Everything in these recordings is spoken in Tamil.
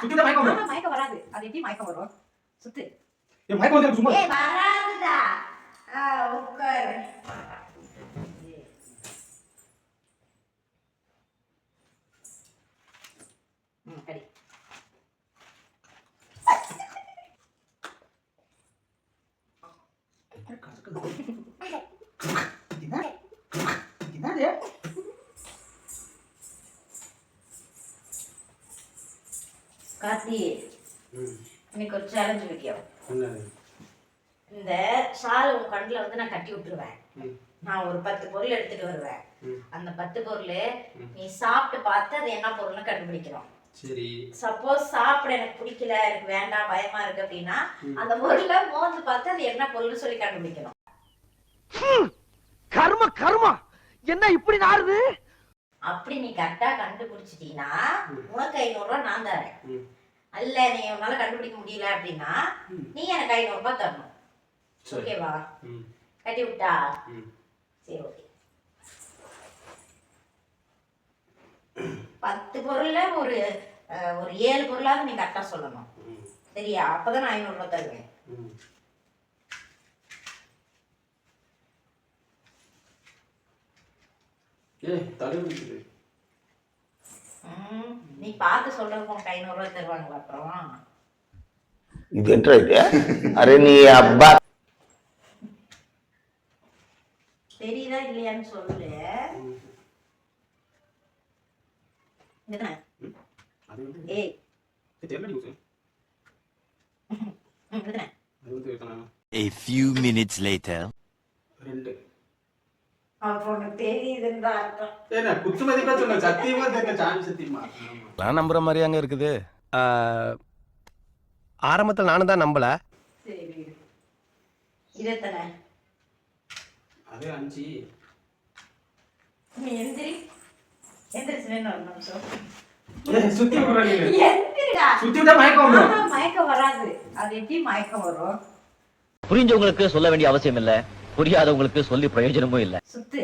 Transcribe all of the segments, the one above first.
சுத்திட்டா மயக்கம் வரும். ஆஹா, மயக்கம் வராது அது எப்படி மயக்கம் வரும் சுத்து என் மயக்கம் வந்து எனக்கு சும்மா ஏய் வராதுடா ஆ உட்காரு ம் கடி என்ன? ம், இன்னைக்கு ஒரு சேலஞ்ச் வைக்கிறோம்? இந்த ஷால் உன் கண்ணில் வந்து நான் கட்டி விட்டுருவேன். நான் ஒரு பத்து பொருள் எடுத்துட்டு வருவேன். அந்த பத்து பொருள். நீ சாப்பிட்டு பார்த்து அது என்ன பொருள்னு கண்டுபிடிக்கணும். சரி. சப்போஸ் சாப்பிட எனக்கு பிடிக்கல எனக்கு வேண்டாம் பயமா இருக்கு அப்படின்னா. அந்த பொருளை மோந்து பார்த்து அது என்ன பொருள்னு சொல்லி கண்டுபிடிக்கணும். கர்ம கர்மா! என்ன இப்படி நாருது அப்படி நீ கரெக்டா கண்டுபிடிச்சிட்டீங்கன்னா. உனக்கு ஐநூறு ரூபாய் நான் தரேன். அல்ல நீ உன்னால கண்டுபிடிக்க முடியல அப்படின்னா. நீ எனக்கு ஐநூறு ரூபாய் தரணும். ஓகேவா? கட்டி விட்டா. சரி ஓகே. பத்து பொருள்ல ஒரு ஒரு ஏழு பொருளாவது நீ கரெக்டா சொல்லணும். சரியா? அப்பதான் நான் ஐநூறு ரூபாய் தருவேன் தடுமாறுது. ம், நீ பார்த்து சொல்றதுக்கு உனக்கு ஐநூறுரூவா தருவாங்களா அப்புறம்? இது என்ன இருக்கு? அரே நீ அப்பா. தெரியுதா இல்லையான்னு சொல்லு. ஏய். A few minutes later. நான் நம்புற மாதிரி அங்க இருக்குது. ஆரம்பத்தில் நானும் தான் நம்பல. புரிஞ்சவங்களுக்கு சொல்ல வேண்டிய அவசியம் இல்ல. புரியாதவங்களுக்கு சொல்லி பிரயோஜனமும் இல்ல. சுத்து.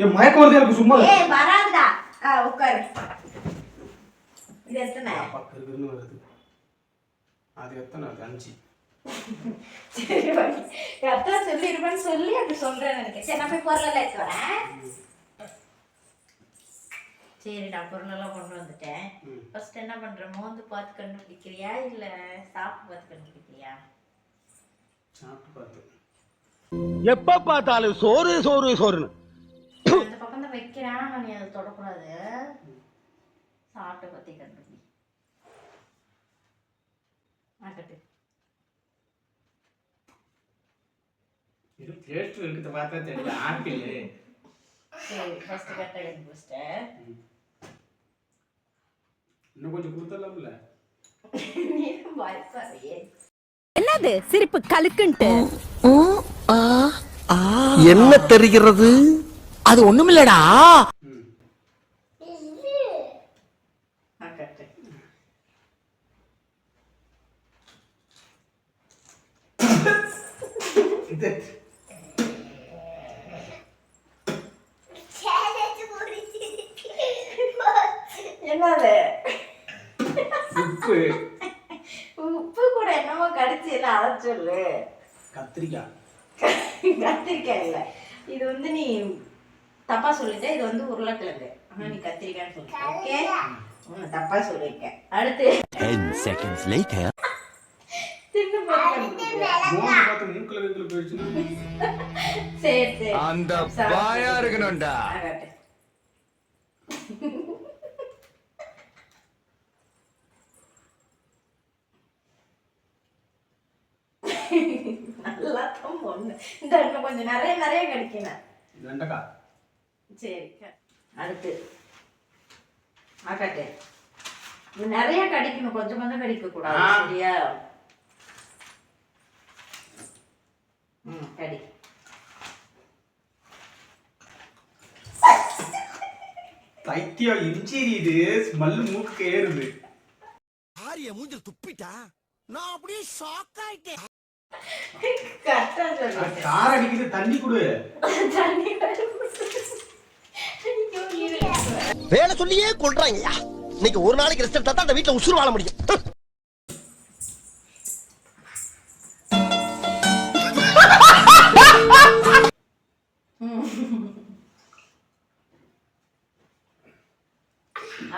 ஏய், மயக்கம் வருது எனக்கு சும்மா ஏய் வராதுடா. ஆ உட்காரு. இது எத்தனை? அப்பா, கிறுகிறுன்னு வருது. அது எத்தனை? அது அஞ்சு. சரி எத்தனை சொல்லிருப்பேன்னு சொல்லி அப்படி சொல்றேன்னு நினைக்கிறேன். சரி நான் போய் பொருளெல்லாம் எடுத்து வரேன். சரி நான் பொருளெல்லாம் கொண்டு வந்துட்டேன். ஃபர்ஸ்ட் என்ன பண்ற? மோந்து பார்த்து கண்டுபிடிக்கிறியா இல்ல சாப்பிட்டு பார்த்து கண்டுபிடிக்கிறியா? சாப்பிட்டு பார்த்து. எப்ப பார்த்தாலும் சோறு சோறு சோறுன்னு. அந்த பக்கம் தான் வைக்கிறேன் ஆனா நீ அதை தொடக்கூடாது. சாப்பிட்டு பத்தி கண்டுபிடி ஆக்கட்டு இது டேஸ்ட் இருக்குது பார்த்தா தெரியல ஆப்பிள் சரி ஃபர்ஸ்ட் இன்னும் கொஞ்சம் என்னது? சிரிப்பு கலுக்குன்ட்டு. என்ன தெரிகிறது? அது ஒண்ணுமில்லடா. என்னது? உப்பு. உப்பு கூட என்னமோ கடிச்சு எல்லாம் அதை சொல்லு? கத்திரிக்காய். கத்திரிக்காய் இல்லை இது வந்து நீ தப்பா சொல்லிட்ட இது வந்து உருளைக்கிழங்கு. ஆனா நீ கத்திரிக்காய்னு சொல்லிட்ட. ஓகே? ம், தப்பா சொல்லியிருக்கேன் அடுத்து. போயிடுச்சுன்னா. சரி சரி. அந்த. பாயா இருக்கணும்டா ஆகட்டும். நல்லா தான் பொண்ணு இந்த இன்னும் கொஞ்சம் நிறைய நிறைய கிடைக்கணும் வெண்டைக்காய் சரி க- அடுத்து ஆக்காட்டு இது நிறைய கடிக்கணும் கொஞ்சம் கொஞ்சம் கடிக்க கூடாது. சரியா? ம் கடி. பைத்தியம் இஞ்சி இது ஸ்மெல் மூக்கு ஏறுது ஆரிய மூஞ்சில் துப்பிட்டா நான் அப்படியே ஷாக் ஆயிட்டேன். கார் அடிக்குது தண்ணி கொடு. வேலை சொல்லியே கொள்றாங்கய்யா. இன்னைக்கு ஒரு நாளைக்கு ரெஸ்ட் எடுத்தா தான் அந்த வீட்டுல உசுறு வாழ முடியும்.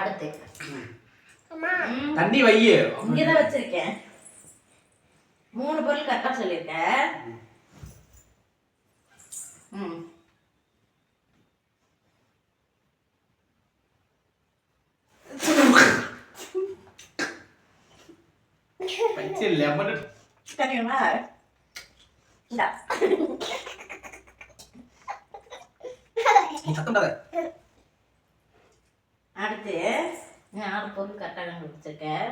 அடுத்து. தண்ணி வையு. இங்கதான் வச்சிருக்கேன். மூணு பொருள் கரெக்டா சொல்லியிருக்கேன் ம். தெரியுமா? இந்தா. அடுத்து நாலு பொருள் கரெக்டாக கண்டுபிடிச்சிருக்கேன்.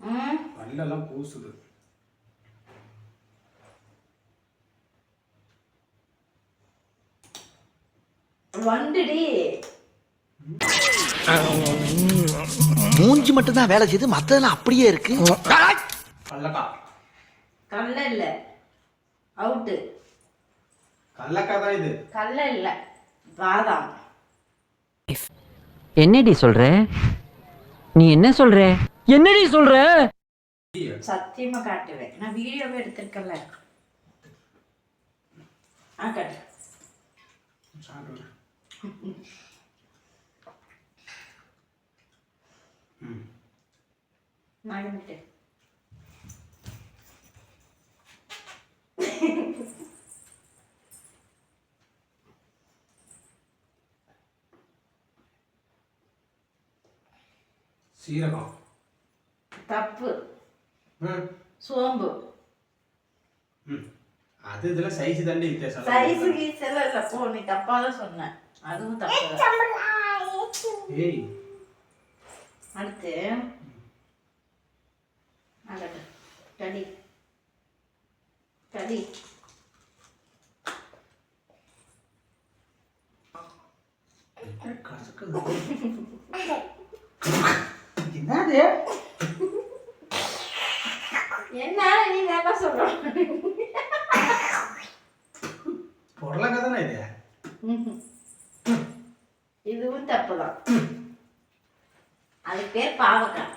பல்லெல்லாம் கூசுது வண்டுடி மூஞ்சி மட்டும் தான் வேலை செய்து மத்ததெல்லாம் அப்படியே இருக்கு. கல்லக்கா. கடல இல்லை அவுட்டு கல்லக்கா தான் இது. கடல இல்லை பாதாம். என்னடி சொல்ற? நீ என்ன சொல்ற? என்னடி சொல்ற? சத்தியமா காட்டுவேன் நான் வீடியோவே எடுத்திருக்கல ஆ காட்டு. சாப்பிடு. நாகமிட்டு சீரகம். தப்பு. சோம்பு. அது இதுல சைஸ் தாண்டி வித்தியாசம். சைஸு கீசெல்லாம் இல்லை. போ நீ தப்பா தான் சொன்ன. அதுவும் தப்பு. ஏய் அடுத்து. அடடா. கடி கசக்குது. என்னது என்ன நீ வேலை சொல்ற பொருளக்கா தானே இது இதுவும் தப்பு தான் அதுக்கு பேர் பாவக்காய்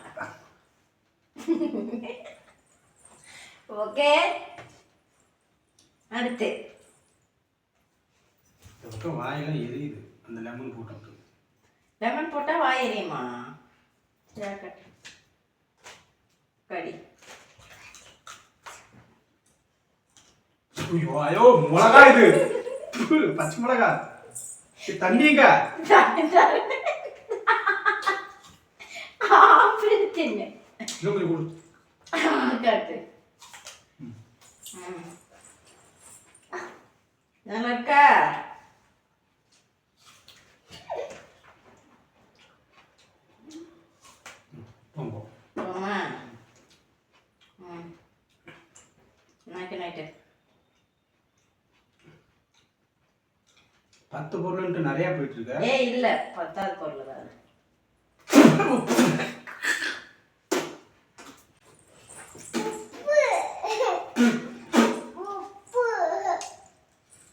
ஓகே. அடுத்து. பக்கம் வாயெல்லாம் எரியுது. அந்த லெமன் போட்டு லெமன் போட்டா வாய் எரியுமா. கடி. ஐயோ ஐயோ மிளகா இது பச்சை மிளகா தண்ணிங்க ஆப்பிள் தின்னு இன்னும் கொடு. நல்லா இருக்கா பத்து பொருள்ன்ட்டு நிறைய போயிட்டு இருக்க ஏ இல்ல பத்தாவது பொருள் தான்.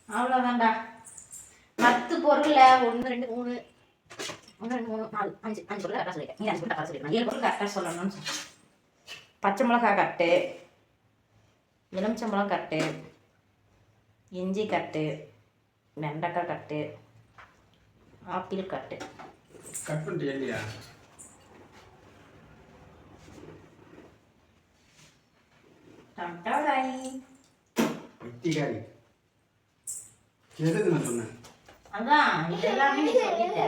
அவ்வளோதான்டா பத்து பொருள்ல ஒன்று ரெண்டு மூணு ஒன்று ரெண்டு மூணு நாலு அஞ்சு அஞ்சு பொருள் கரெக்டாக சொல்லிட்டேன். நீ அஞ்சு பொருள் கரெக்டாக சொல்லிட்டேன் ஏழு பொருள் கரெக்டாக சொல்லணும்னு சொன்னேன். பச்சை மிளகா கட்டு எலுமிச்சம்பழம் கட்டு இஞ்சி கட்டு வெண்டைக்காய் கட்டு ஆப்பிள் கட்டு. கட் பண்ணிட்டு இல்லையா? டம்டாடாய். வெட்டிக்காரி. எதுக்கு நான் சொன்னேன்? அதான் இது எல்லாமே நீ சொல்லிட்ட.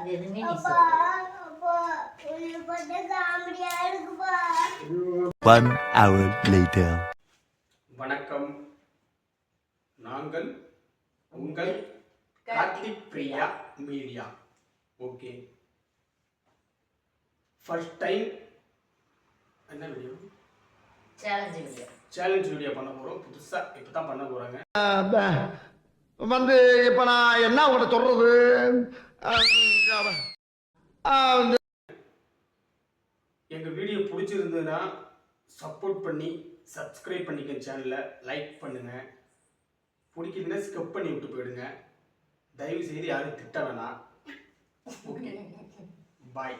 இது எதுவுமே நீ சொல்ல One hour later. வணக்கம். நாங்கள் உங்கள் Karthik Priya media. Okay first time என்ன video challenge video challenge video பண்ண போகிறோம் புதுசாக இப்போ தான் பண்ண போகிறாங்க வந்து இப்ப நான் என்ன உங்கள்ட்ட சொல்றது? எங்கள் வீடியோ பிடிச்சிருந்ததுன்னா சப்போர்ட் பண்ணி சப்ஸ்கிரைப் பண்ணிக்க சேனலை லைக் பண்ணுங்கள் பிடிக்குதுன்னா ஸ்கிப் பண்ணி விட்டு போயிடுங்க. தயவு செய்து யாரும் திட்ட வேணாம். Okay bye